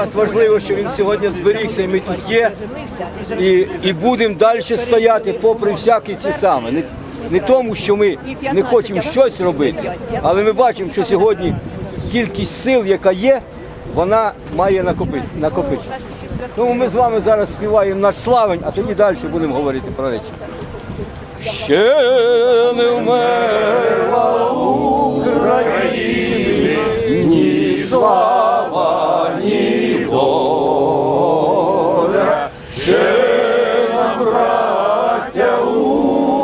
нас важливо, що він сьогодні зберігся, і ми тут є. І, і будемо далі стояти, попри всякі ці саме. Не, не тому, що ми не хочемо щось робити, але ми бачимо, що сьогодні кількість сил, яка є, вона має накопити. накопити. Тому ми з вами зараз співаємо наш славень, а тоді далі будемо говорити про речі. Ще не вмерла України, ні слава, ні доля. Ще нам, браття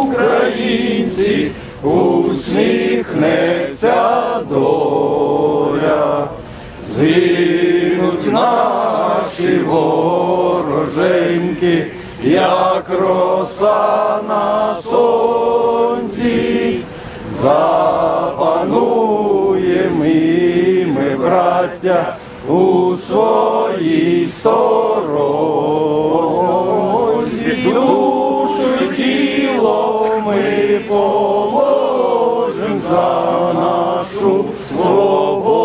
українці, усміхнеться доля. Згинуть наші вороженьки, як роса на сонці, запануємо і ми, браття, у своїй сторонці. Душу тіло ми положим за нашу свободу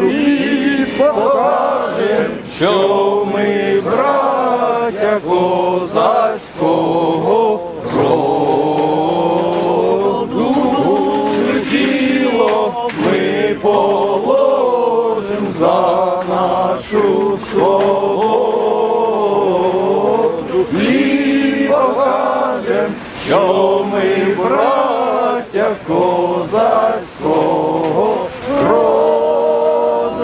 і покажем, що браття козацького роду.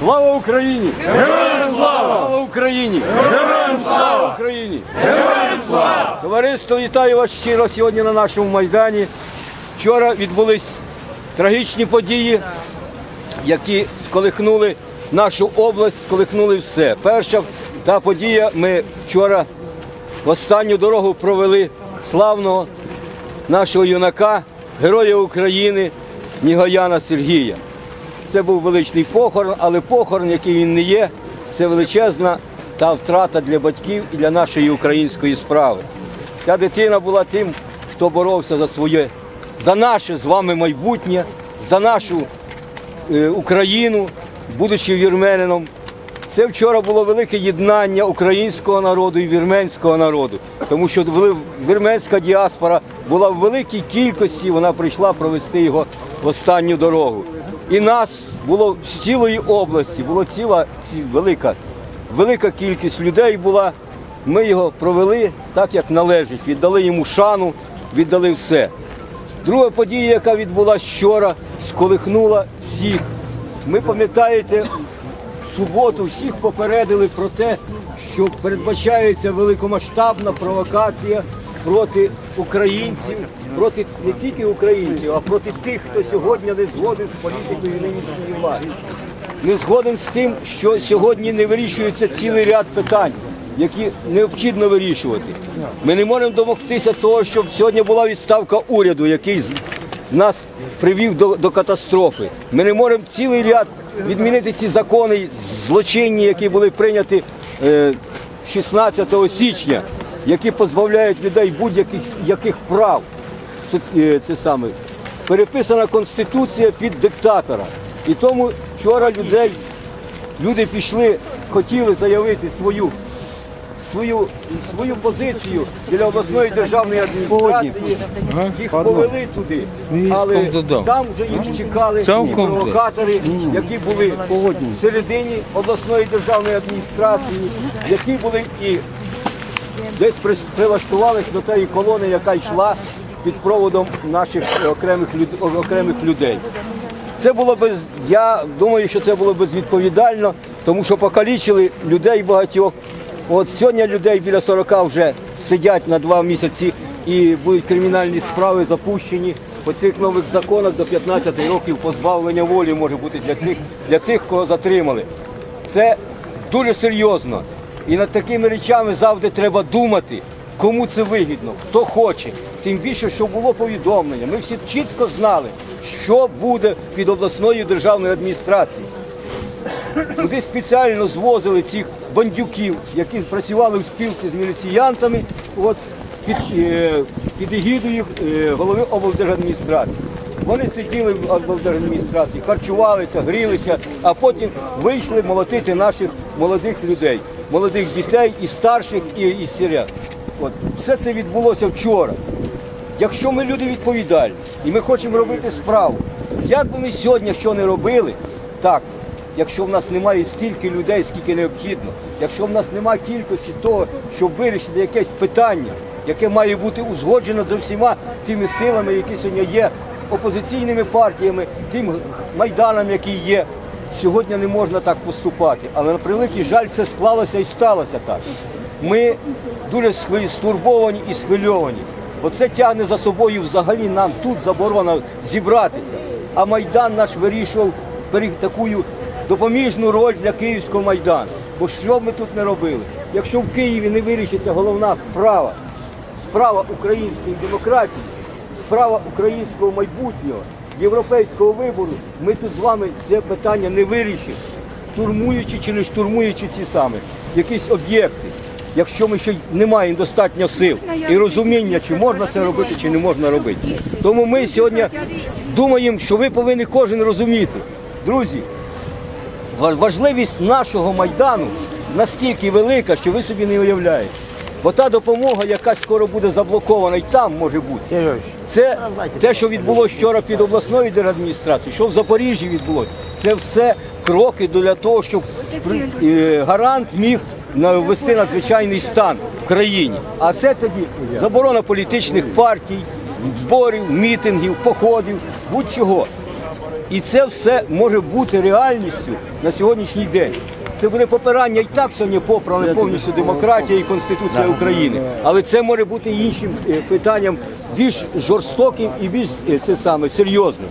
Слава Україні! Героям слава! Слава Україні! Героям слава Україні! Героям слава! Товариство, вітаю вас щиро сьогодні на нашому майдані. Вчора відбулись трагічні події, які сколихнули нашу область, сколихнули все. Перша та подія ми вчора в останню дорогу провели славного нашого юнака, героя України Нігояна Сергія. Це був величний похорон, але похорон, який він не є, це величезна та втрата для батьків і для нашої української справи. Ця дитина була тим, хто боровся за своє, за наше з вами майбутнє, за нашу е, Україну, будучи вірменином. Це вчора було велике єднання українського народу і вірменського народу, тому що вірменська діаспора була в великій кількості, вона прийшла провести його в останню дорогу. І нас було з цілої області, була ціла ці, велика, велика кількість людей була. Ми його провели так, як належить, віддали йому шану, віддали все. Друга подія, яка відбулася вчора, сколихнула всіх. Ми пам'ятаєте, в суботу всіх попередили про те, що передбачається великомасштабна провокація проти українців, проти не тільки українців, а проти тих, хто сьогодні не згоден з політикою нинішньої влади. Не згоден з тим, що сьогодні не вирішується цілий ряд питань, які необхідно вирішувати. Ми не можемо домогтися того, щоб сьогодні була відставка уряду, який нас привів до, до катастрофи. Ми не можемо цілий ряд відмінити ці закони злочинні, які були прийняті е, 16 січня, які позбавляють людей будь-яких яких прав. Це, е, це саме. Переписана конституція під диктатора. І тому вчора людей, люди пішли, хотіли заявити свою свою, свою позицію біля обласної державної адміністрації. Їх повели туди, але там вже їх чекали провокатори, які були в середині обласної державної адміністрації, які були і десь прилаштувались до тієї колони, яка йшла під проводом наших окремих, окремих людей. Це було без. Я думаю, що це було безвідповідально, тому що покалічили людей багатьох. От сьогодні людей біля 40 вже сидять на два місяці і будуть кримінальні справи запущені. По цих нових законах до 15 років позбавлення волі може бути для цих, для цих, кого затримали. Це дуже серйозно. І над такими речами завжди треба думати, кому це вигідно, хто хоче. Тим більше, що було повідомлення. Ми всі чітко знали, що буде під обласною державною адміністрацією. Туди спеціально звозили цих бандюків, які працювали в спілці з міліціянтами, от, під, е, під егідою е, голови облдержадміністрації. Вони сиділи в адміністрації, харчувалися, грілися, а потім вийшли молотити наших молодих людей, молодих дітей і старших, і, і сірят. От все це відбулося вчора. Якщо ми люди відповідальні і ми хочемо робити справу, як би ми сьогодні що не робили, так, якщо в нас немає стільки людей, скільки необхідно, якщо в нас немає кількості того, щоб вирішити якесь питання, яке має бути узгоджено за всіма тими силами, які сьогодні є, опозиційними партіями, тим майданом, який є, сьогодні не можна так поступати. Але на превеликий жаль, це склалося і сталося так. Ми дуже стурбовані і схвильовані. Бо це тягне за собою взагалі нам тут заборона зібратися. А Майдан наш вирішував таку допоміжну роль для Київського Майдану. Бо що б ми тут не робили? Якщо в Києві не вирішиться головна справа, справа української демократії, справа українського майбутнього, європейського вибору, ми тут з вами це питання не вирішимо, штурмуючи чи не штурмуючи ці саме якісь об'єкти. Якщо ми ще не маємо достатньо сил і розуміння, чи можна це робити, чи не можна робити. Тому ми сьогодні думаємо, що ви повинні кожен розуміти. Друзі, важливість нашого майдану настільки велика, що ви собі не уявляєте. Бо та допомога, яка скоро буде заблокована, і там може бути. Це те, що відбулося вчора під обласною держадміністрацією, що в Запоріжжі відбулося, це все кроки для того, щоб е, гарант міг ввести надзвичайний стан в країні. А це тоді заборона політичних партій, зборів, мітингів, походів, будь-чого. І це все може бути реальністю на сьогоднішній день. Це буде попирання і так сьогодні попране повністю демократія і Конституція України. Але це може бути іншим е, питанням більш жорстоким і більш е, це саме серйозним.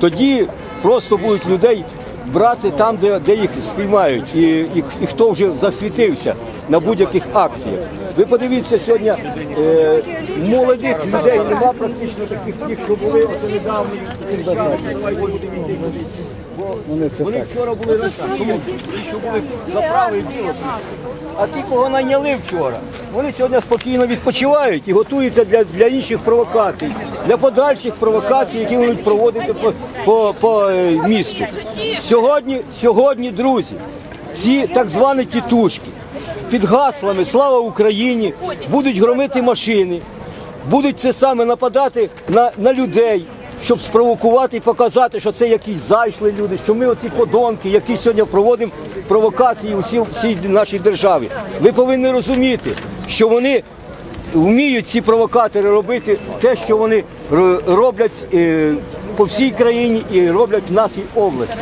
Тоді просто будуть людей брати там, де, де їх спіймають, і, і, і хто вже засвітився на будь-яких акціях. Ви подивіться сьогодні е, молодих людей, нема практично таких, що були оце недавно. Бо вони вчора були тому, що були за праве діло. А ті, кого найняли вчора, вони сьогодні спокійно відпочивають і готуються для, для інших провокацій, для подальших провокацій, які будуть проводити по, по, по е, місту. Сьогодні, сьогодні, друзі, ці так звані тітушки під гаслами Слава Україні будуть громити машини, будуть це саме нападати на, на людей, щоб спровокувати і показати, що це якісь зайшли люди, що ми оці подонки, які сьогодні проводимо провокації у всій, всій нашій державі. Ви повинні розуміти, що вони вміють ці провокатори робити те, що вони роблять е, по всій країні і роблять в нашій області.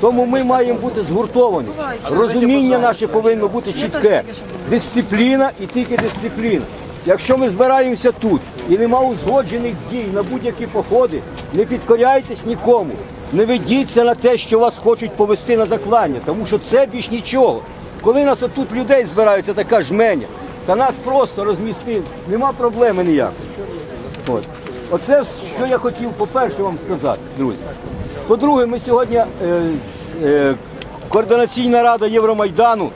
Тому ми маємо бути згуртовані. Розуміння наше повинно бути чітке. Дисципліна і тільки дисципліна. Якщо ми збираємося тут і нема узгоджених дій на будь-які походи, не підкоряйтесь нікому. Не ведіться на те, що вас хочуть повести на заклання, тому що це більш нічого. Коли нас отут людей збирається така жменя, та нас просто розмістили, нема проблеми ніякої. От. Оце що я хотів, по-перше, вам сказати, друзі. По-друге, ми сьогодні, е, е, координаційна рада Євромайдану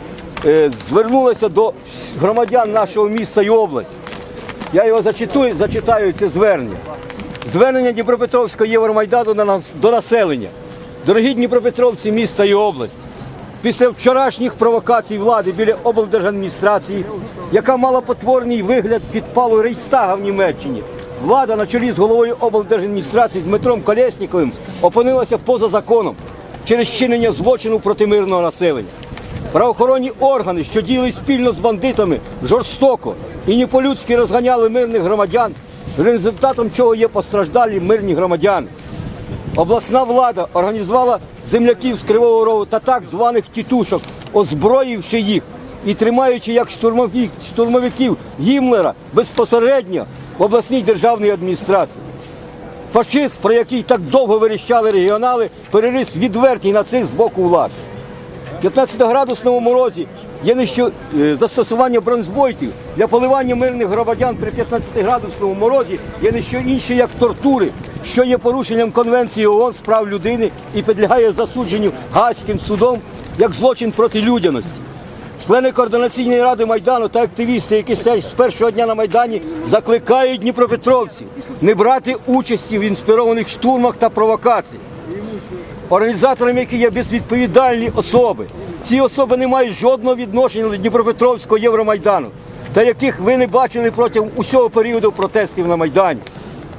е, звернулася до громадян нашого міста і області. Я його зачитую, зачитаю це звернення. Звернення Дніпропетровського Євромайдану на нас- до населення. Дорогі Дніпропетровці міста і області. Після вчорашніх провокацій влади біля облдержадміністрації, яка мала потворний вигляд підпалу Рейхстага в Німеччині, влада на чолі з головою облдержадміністрації Дмитром Колєсніковим опинилася поза законом через чинення злочину проти мирного населення. Правоохоронні органи, що діяли спільно з бандитами, жорстоко і не по-людськи розганяли мирних громадян, результатом чого є постраждалі мирні громадяни. Обласна влада організувала земляків з Кривого Рогу та так званих тітушок, озброївши їх і тримаючи як штурмовиків Гімлера безпосередньо в обласній державній адміністрації. Фашист, про який так довго вирішали регіонали, переріс відвертій нацист з боку влади. В 15-градусному морозі є нищо е, застосування бронзбойтів для поливання мирних громадян при 15-градусному морозі є не що інше, як тортури, що є порушенням Конвенції ООН з прав людини і підлягає засудженню Гаазьким судом як злочин проти людяності. Члени координаційної ради Майдану та активісти, які стоять з першого дня на Майдані, закликають дніпропетровців не брати участі в інспірованих штурмах та провокаціях. Організаторами, які є безвідповідальні особи. Ці особи не мають жодного відношення до Дніпропетровського Євромайдану, та яких ви не бачили протягом усього періоду протестів на Майдані.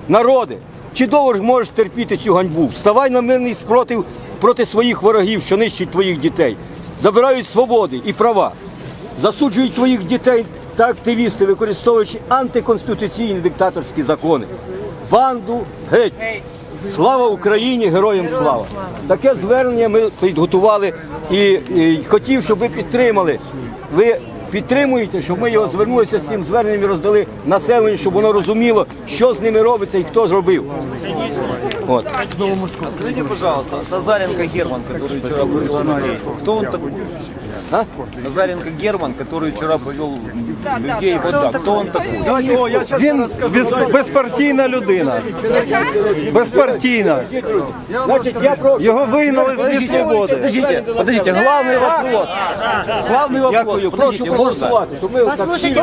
Народи, чи довго ж можеш терпіти цю ганьбу? Вставай на мирний спротив проти своїх ворогів, що нищать твоїх дітей, забирають свободи і права, засуджують твоїх дітей та активісти, використовуючи антиконституційні диктаторські закони. Банду геть! Слава Україні, героям слава! Таке звернення ми підготували і, і хотів, щоб ви підтримали. Ви підтримуєте, щоб ми його звернулися з цим зверненням і роздали населенню, щоб воно розуміло, що з ними робиться і хто зробив. От. Скажите, пожалуйста, Назаренко Герман, который вчера привел людей, кто он такой? А? Назаренко Герман, который вчера привел людей, вот так, кто он такой? Він без, безпартійна людина. Безпартійна. Значить, я прошу. Його вигнали з від свободи. Подождите, подождите, главный вопрос. Главный вопрос, Дякую, прошу подождите, можно? проголосувати, щоб ми так всі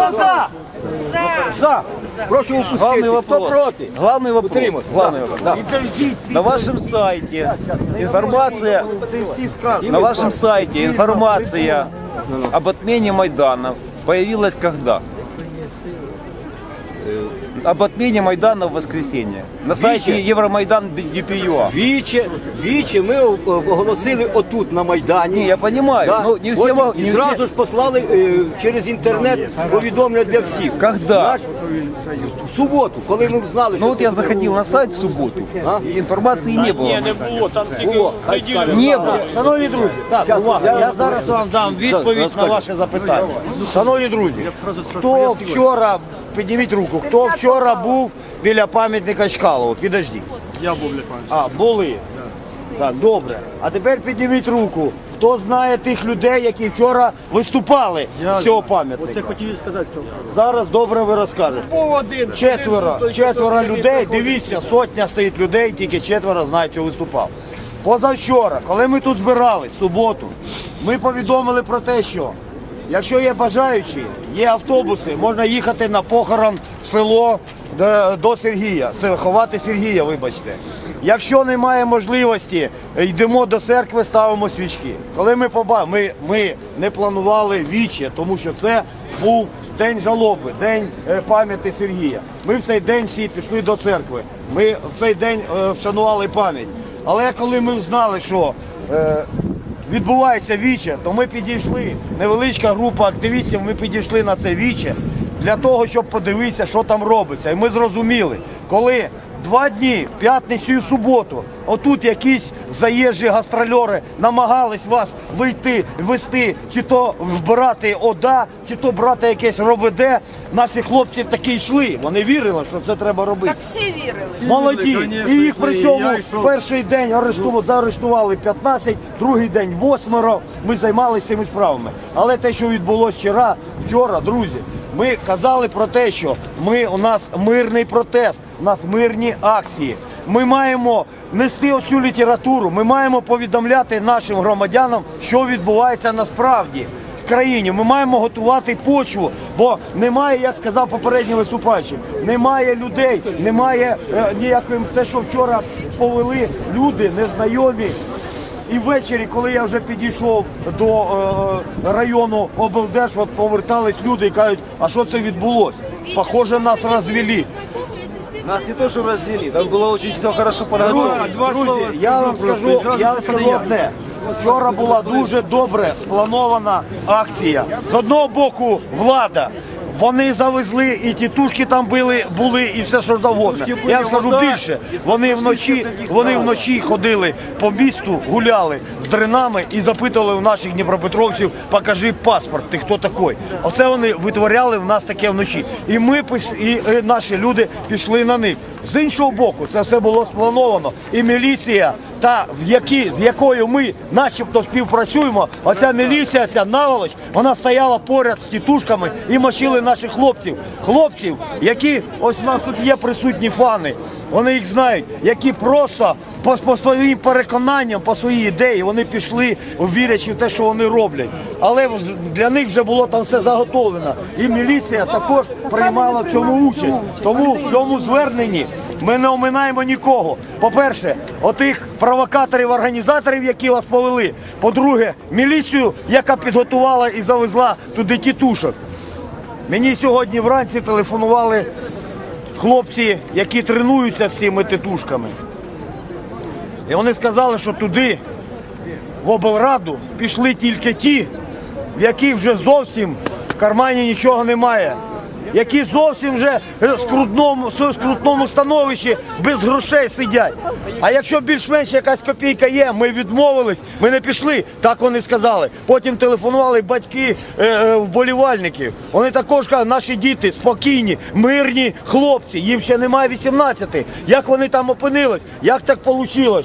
за. За. Прошу Главный упустити. Хто вопрос. проти? Главный вопрос. Утримати. Главный Да, вопрос. да. На вашем сайте информация, на вашем сайте информация об отмене Майдана появилась когда? Э, Об отмене Майдана в воскресенье. На сайте Виче. Евромайдан DPUA. Віче, віче ми о- оголосили отут на Майдані. Не, я понимаю, Да. но не все, Потім мог- і не зразу все- ж послали е, через інтернет повідомлення для всіх. Когда? Наш- в суботу, коли ми знали, що Ну вот це я буде. заходил на сайт в субботу, А? и информации не было. Було. Хай скаже. Не было. Шановні друзі, так, Щас, увага, я- я зараз вам дам Так, відповідь на розкажіть. ваше запитання. Шановні друзі, хто вчора, підніміть руку, хто вчора був біля пам'ятника Чкалову? Підождіть. Я був для пам'ятника. А, були. Так, добре. А тепер підніміть руку. Хто знає тих людей, які вчора виступали з цього Оце пам'ятника? хотів сказати, що Зараз добре ви розкажете. Четверо, четверо людей, дивіться, сотня стоїть людей, тільки четверо знають, хто виступав. Позавчора, коли ми тут збирались, в суботу, ми повідомили про те, що якщо є бажаючі, є автобуси, можна їхати на похорон в село до, Сергія, ховати Сергія, вибачте. Якщо немає можливості, йдемо до церкви, ставимо свічки. Коли ми побачили, ми, ми не планували віче, тому що це був День жалоби, день е, пам'яті Сергія. Ми в цей день всі пішли до церкви. Ми в цей день е, вшанували пам'ять. Але коли ми знали, що е, відбувається віче, то ми підійшли. Невеличка група активістів. Ми підійшли на це віче для того, щоб подивитися, що там робиться. І ми зрозуміли, коли два дні, в п'ятницю і в суботу, отут якісь заїжджі гастрольори намагались вас вийти, вести, чи то вбирати ОДА, чи то брати якесь РОВД. Наші хлопці такі йшли. Вони вірили, що це треба робити. Так всі вірили. Молоді. І їх при цьому перший день арештували, заарештували 15, другий день восьмеро. Ми займалися цими справами. Але те, що відбулося вчора, вчора, друзі, ми казали про те, що ми у нас мирний протест, у нас мирні акції. Ми маємо нести оцю літературу, ми маємо повідомляти нашим громадянам, що відбувається насправді в країні. Ми маємо готувати почву, бо немає, як сказав попередній виступаючий, немає людей, немає е, ніякої те, що вчора повели люди незнайомі. І ввечері, коли я вже підійшов до е, району облдержу, от повертались люди і кажуть, а що це відбулося? Похоже, нас розвели. Нас не то, что развели, там было очень все хорошо подготовлено. два слова Друзі, я вам скажу, я вам скажу одне. Вчора була дуже добре спланована акція. З одного боку влада. Вони завезли і тітушки там були, були, і все що завгодно. Я вам скажу більше. Вони вночі, вони вночі ходили по місту, гуляли з дринами і запитували у наших дніпропетровців, покажи паспорт, ти хто такий. Оце вони витворяли в нас таке вночі. І ми і наші люди пішли на них. З іншого боку, це все було сплановано. І міліція, та в які, з якою ми начебто співпрацюємо, оця міліція, ця наволоч, вона стояла поряд з тітушками і мочили наших хлопців. Хлопців, які ось у нас тут є присутні фани. Вони їх знають, які просто по, по своїм переконанням, по своїй ідеї, вони пішли, вірячи в те, що вони роблять. Але для них вже було там все заготовлено. І міліція також приймала цьому участь. Тому в цьому зверненні ми не оминаємо нікого. По-перше, отих провокаторів, організаторів, які вас повели. По-друге, міліцію, яка підготувала і завезла туди тітушок. Мені сьогодні вранці телефонували хлопці, які тренуються з цими титушками. І вони сказали, що туди, в облраду, пішли тільки ті, в яких вже зовсім в кармані нічого немає. Які зовсім вже в скрутному, в скрутному становищі без грошей сидять. А якщо більш-менш якась копійка є, ми відмовились, ми не пішли. Так вони сказали. Потім телефонували батьки е, е, вболівальників. Вони також кажуть, наші діти спокійні, мирні хлопці, їм ще немає 18. Як вони там опинились? Як так вийшло?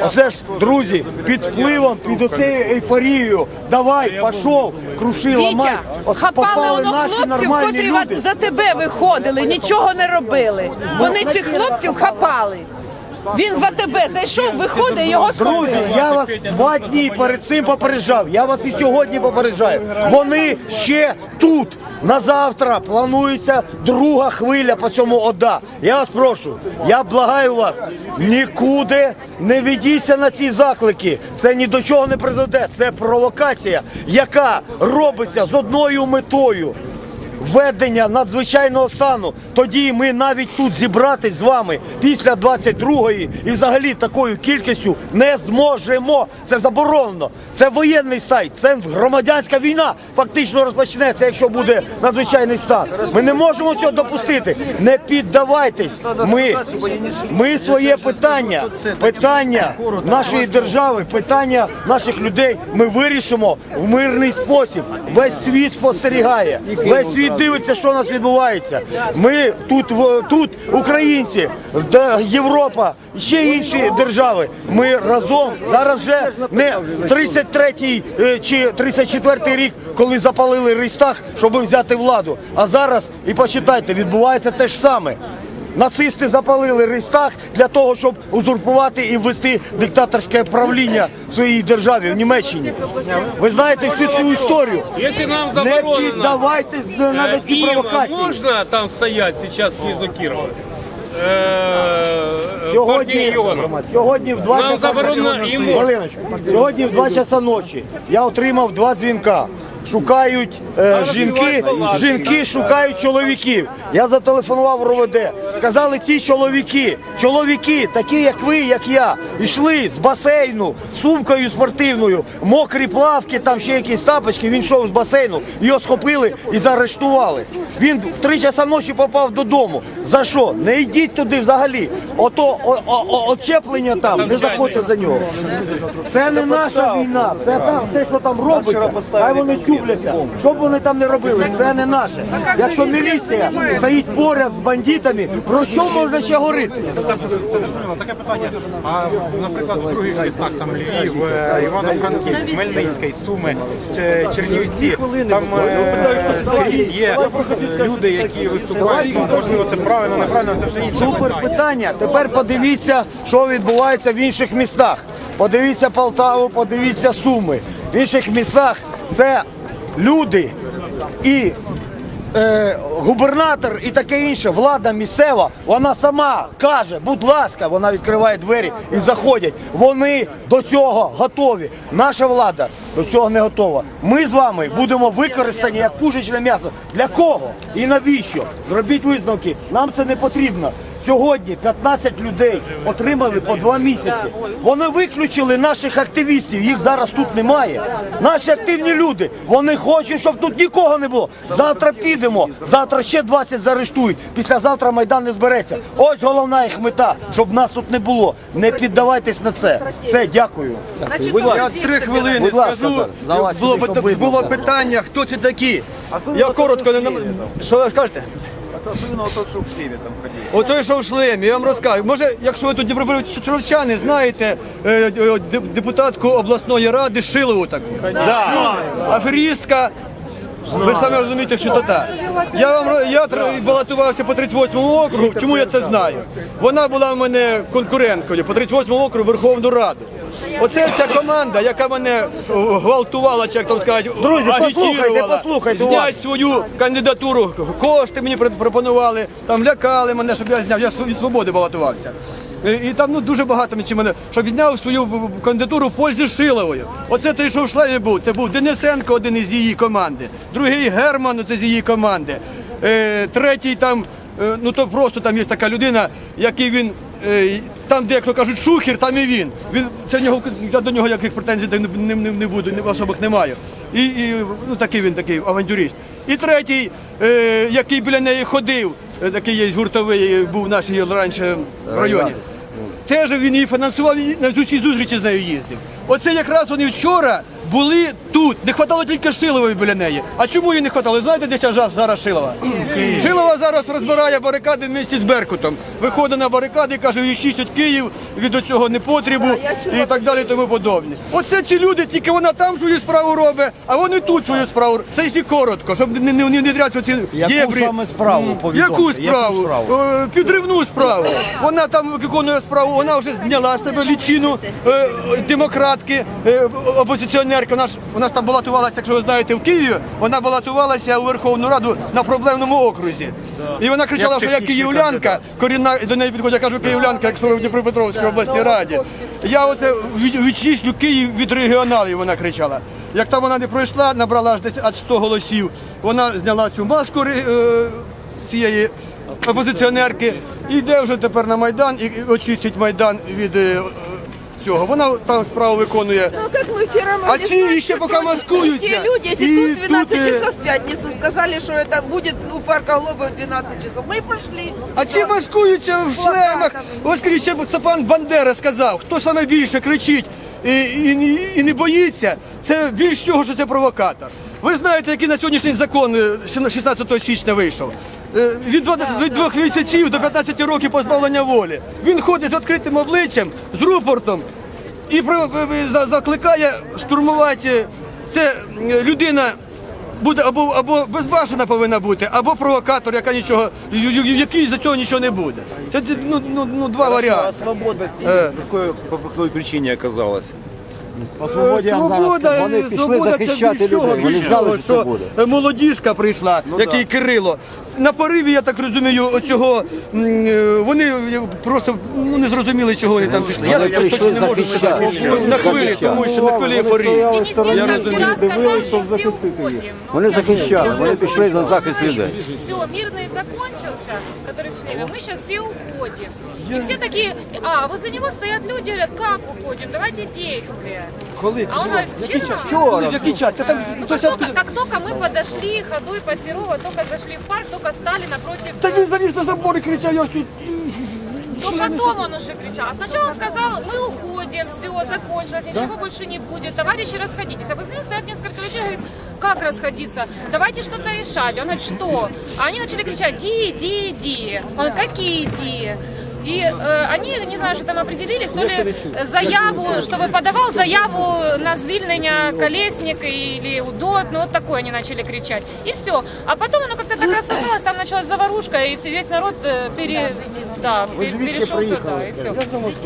Оце ж, друзі, під впливом, під оцею ейфорією. Давай, пішов, круши, ламай. Хапали воно хлопців, котрі за тебе виходили, нічого не робили. Вони цих хлопців хапали. Він за тебе зайшов, виходить, його Друзі, схопили. я вас два дні перед цим попереджав. Я вас і сьогодні попереджаю. Вони ще тут. На завтра планується друга хвиля по цьому ОДА. Я вас прошу, я благаю вас, нікуди не ведіться на ці заклики. Це ні до чого не призведе. Це провокація, яка робиться з одною метою. Введення надзвичайного стану. Тоді ми навіть тут зібратись з вами після 22-ї і взагалі такою кількістю не зможемо. Це заборонено. Це воєнний стан, це громадянська війна фактично розпочнеться, якщо буде надзвичайний стан. Ми не можемо цього допустити. Не піддавайтесь. Ми, ми своє питання, питання нашої держави, питання наших людей ми вирішимо в мирний спосіб. Весь світ спостерігає, весь світ дивиться, що у нас відбувається. Ми тут, тут українці, Європа, ще інші держави. Ми разом зараз вже не 33-й е, чи 34-й рік, коли запалили Рейстах, щоб взяти владу. А зараз і почитайте, відбувається те ж саме. Нацисти запалили Рейстаг для того, щоб узурпувати і ввести диктаторське правління в своїй державі в Німеччині. Ви знаєте всю цю історію. Нам Не заборонено, піддавайтесь на на ці провокації. можно там стоять сейчас внизу Кирова? Э, Сьогодні, сьогодні в 2 часа можна. Сьогодні в 2 часа ночі я отримав два дзвінка. Шукають е, жінки, жінки шукають чоловіків. Я зателефонував в РОВД. Сказали, ті чоловіки, чоловіки, такі як ви, як я, йшли з басейну, з сумкою спортивною, мокрі плавки, там ще якісь тапочки. Він йшов з басейну, його схопили і заарештували. Він в 3 часа ночі попав додому. За що? Не йдіть туди взагалі. Ото о, о, о, очеплення там, не заходьте за нього. Це не наша війна, це там те, що там робиться. Хай вони чубляться. Що б вони там не робили, це не наше. Якщо міліція стоїть поряд з бандитами, про що можна ще говорити? Це зрозуміло. Таке питання. А наприклад, в других містах там Львів, е, Івано-Франківськ, Хмельницький, Суми, Ч- Чернівці, там е, скрізь є люди, які виступають. Ну, можливо, це правильно, неправильно, це вже інше Супер питання. питання. Тепер подивіться, що відбувається в інших містах. Подивіться Полтаву, подивіться Суми. В інших містах це люди і е, губернатор і таке інше, влада місцева, вона сама каже, будь ласка, вона відкриває двері і заходять. Вони до цього готові. Наша влада до цього не готова. Ми з вами будемо використані як пушечне м'ясо. Для кого і навіщо? Зробіть висновки. Нам це не потрібно. Сьогодні 15 людей отримали по два місяці. Вони виключили наших активістів, їх зараз тут немає. Наші активні люди, вони хочуть, щоб тут нікого не було. Завтра підемо, завтра ще 20 заарештують. Післязавтра Майдан не збереться. Ось головна їх мета, щоб нас тут не було. Не піддавайтесь на це. Все, дякую. Я три хвилини скажу. Було, питання, хто це такі. Я коротко не Що ви кажете? Отой, що в шлемі, я вам розкажу. Може, якщо ви тут дніпропетровчани знаєте е, е, депутатку обласної ради Шилову таку. Аферістка, Ви самі розумієте, що то так. Я вам ро- я тр- балотувався по 38 округу. Чому я це знаю? Вона була в мене конкуренткою по 38 округу Верховну Раду. Оце вся команда, яка мене гвалтувала, чи як там сказати, Друзі, послухайте, послухайте зняти свою кандидатуру. Кошти мені пропонували, там лякали мене, щоб я зняв. Я від свободи балотувався. І, і там ну дуже багато мені мене, щоб зняв свою кандидатуру пользі Шиловою. Оце той, що в шлемі був. Це був Денисенко, один із її команди, другий Герман, це з її команди. Е, третій там, е, ну то просто там є така людина, який він. Е, Там, де, як то кажуть, шухер, там і він. він це в нього, я до нього яких претензій не, не, не, не буду, особих не маю. І, і ну, такий він такий авантюрист. І третій, е, який біля неї ходив, е, такий є гуртовий, е, був в нашій раніше районі. Теж він її фінансував і на усі зустрічі з нею їздив. Оце якраз вони вчора були тут. Не хватало тільки Шилової біля неї. А чому їй не хватало? Знаєте, де зараз зараз Шилова? Шилова зараз розбирає барикади в місті з Беркутом. Виходить на барикади і каже, відчистять Київ від цього непотребу і так далі, тому подобне. Оце ці люди, тільки вона там свою справу робить, а вони тут свою справу. Це якщо коротко, щоб не, не, не внедряти ці Яку єбрі. саме справу повідомте? Яку справу? Е, Підривну справу. Вона там виконує справу, вона вже зняла з себе лічину е, е, демократки, е, опозиціонерки. Вона ж вона ж там балотувалася, якщо ви знаєте, в Києві. Вона балотувалася у Верховну Раду на проблемному окрузі. І вона кричала, що я київлянка, корінна до неї підходять, я кажу, київлянка, якщо ви в Дніпропетровській обласній раді. Я оце від- відчислю Київ від регіоналів, вона кричала. Як там вона не пройшла, набрала аж десь аж 100 голосів. Вона зняла цю маску е, цієї опозиціонерки і йде вже тепер на Майдан і і очистить Майдан від е, цього. Вона там справу виконує. Ну, как мы вчера А могли ці знать, ще что поки те- маскуються. Те люди, если І тут 12 тут, е, часов в пятницу сказали, что это будет у парка Глоба в 12 часов, мы и пошли. А ці маскуються в шлемах. Ось скажіть, ще Степан Бандера сказав, хто саме більше кричить і, і, і не боїться, це більш всього, що це провокатор. Ви знаєте, який на сьогоднішній закон е, 16 січня вийшов? Е, Від, два- від двох місяців до 15 років позбавлення волі. Він ходить з відкритим обличчям, з рупортом і е, закликає штурмувати. Це е, людина буде або, або безбашена повинна бути, або провокатор, яка нічого, який за цього нічого не буде. Це ну, ну, ну, два варіанти. Свобода Е. какой, по какой причине оказалась? По свободі вам зараз Свобода. Вони пішли свобода це захищати більш всього, людей, вони більш знали, що це буде. е, молодіжка прийшла, який Кирило. На пориві, я так розумію, оцього м, е, вони просто ну, не зрозуміли, чого вони там пішли. Я Вони так прийшли точно не можу захищати. сказати. на хвилі, Захищати. тому що на хвилі ефорії. Денис Я Викторович розумію. вчера сказал, что все уходим. Вони захищали, вони пішли на захист людей. Все, мирный закончился, который в шлеме, мы сейчас все уходим. И все такие, а, возле него стоят люди, говорят, как уходим, давайте действия. Коли? А он говорит, вчера. Коли? В який час? Та там Ну, хтось как откуда- только, как только мы подошли ходой по Серова, только зашли в парк, только стали напротив... Та він заліз на забор і кричав, я тут. Ну потом он уже кричал. А сначала он сказал, мы уходим, все, закончилось, ничего больше не будет, товарищи, расходитесь. А возле него стоят несколько людей, говорит, как расходиться? Давайте что-то решать. Он говорит, что? А они начали кричать, ди, ди, ди. Он говорит, какие ди? И э, они, не знаю, что там определились, то ли заяву, чтобы подавал заяву на звільнення Колесник или Удот, ну вот такое они начали кричать. И все. А потом оно как-то так рассосалось, там началась заварушка, и все- весь народ э, пере, да, пе- перешел туда, и все.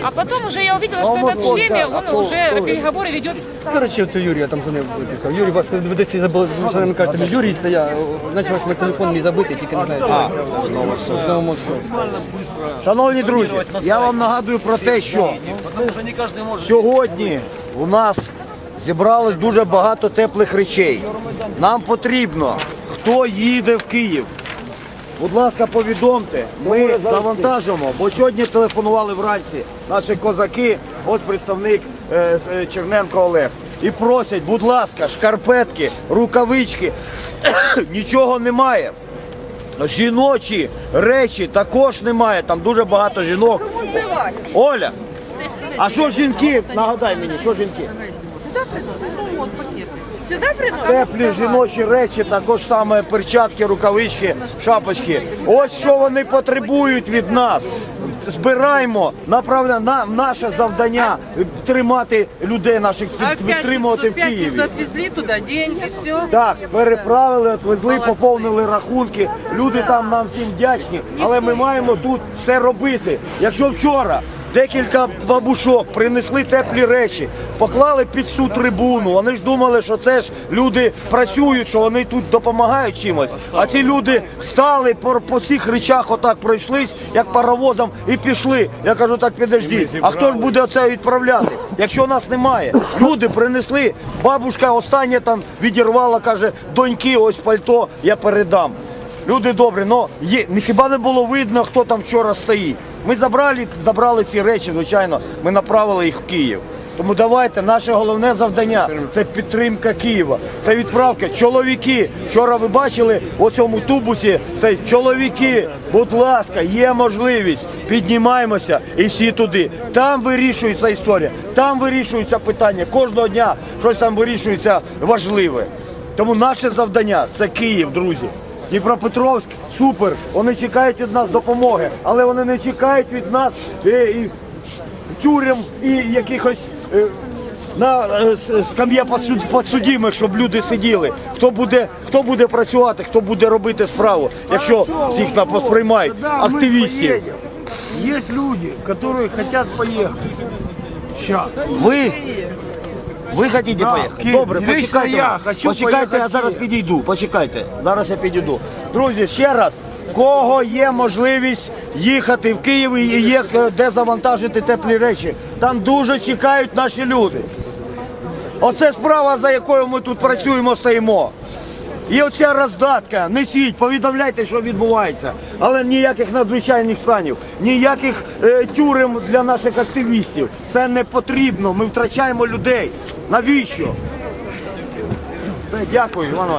А потом уже я увидела, что этот в шлеме, он уже переговоры ведет Коротше, це Юрій, я там за ним випікав. Юрій, вас ви десь забули, ви все одно кажете, Юрій, це я. Значить, у вас мій телефон мій забитий, тільки не знаю, чи знову можу. Шановні друзі, я вам нагадую про те, що сьогодні у нас зібралось дуже багато теплих речей. Нам потрібно, хто їде в Київ. Будь ласка, повідомте, ми завантажимо, бо сьогодні телефонували вранці наші козаки, ось представник е, е, Черненко Олег. І просять, будь ласка, шкарпетки, рукавички, нічого немає. Жіночі речі також немає. Там дуже багато жінок. Оля, а що жінки? Нагадай мені, що жінки? Сюда приносят? Теплі жіночі речі, також саме перчатки, рукавички, шапочки. Ось що вони потребують від нас. Збираємо направлено на наше завдання тримати людей наших під- підтримувати в Києві. відвезли туди, деньги, все. Так, переправили, отвезли, поповнили рахунки. Люди там нам всім вдячні, але ми маємо тут все робити. Якщо вчора декілька бабушок принесли теплі речі, поклали під цю трибуну, вони ж думали, що це ж люди працюють, що вони тут допомагають чимось. А ці люди стали по, по цих речах, отак пройшлись, як паровозом, і пішли. Я кажу, так підождіть. А хто ж буде це відправляти? Якщо нас немає, люди принесли. Бабушка остання там відірвала, каже, доньки, ось пальто, я передам. Люди добрі, але хіба не було видно, хто там вчора стоїть. Ми забрали, забрали ці речі, звичайно, ми направили їх в Київ. Тому давайте, наше головне завдання це підтримка Києва, це відправка. Чоловіки. Вчора ви бачили у цьому тубусі, це чоловіки. Будь ласка, є можливість. Піднімаємося і всі туди. Там вирішується історія, там вирішуються питання. Кожного дня щось там вирішується важливе. Тому наше завдання це Київ, друзі. Дніпропетровськ супер. Вони чекають від нас допомоги, але вони не чекають від нас е, і тюрем і якихось. е, На е, скам'я подсуд- щоб люди сиділи. Хто буде, хто буде працювати, хто буде робити справу, якщо всіх там посприймають активістів. Есть люди, которые хотят поехать. Сейчас. Ви, ви хочете поїхати? Добре, лично почекайте. я хочу почекайте, поїхати я зараз підійду. Почекайте. Зараз я підійду. Друзі, ще раз. Кого є можливість їхати в Київ і є де завантажити теплі речі? Там дуже чекають наші люди. Оце справа, за якою ми тут працюємо, стоїмо. І оця роздатка, несіть, повідомляйте, що відбувається. Але ніяких надзвичайних станів, ніяких е, тюрем для наших активістів. Це не потрібно. Ми втрачаємо людей. Навіщо? Дякую, Іван.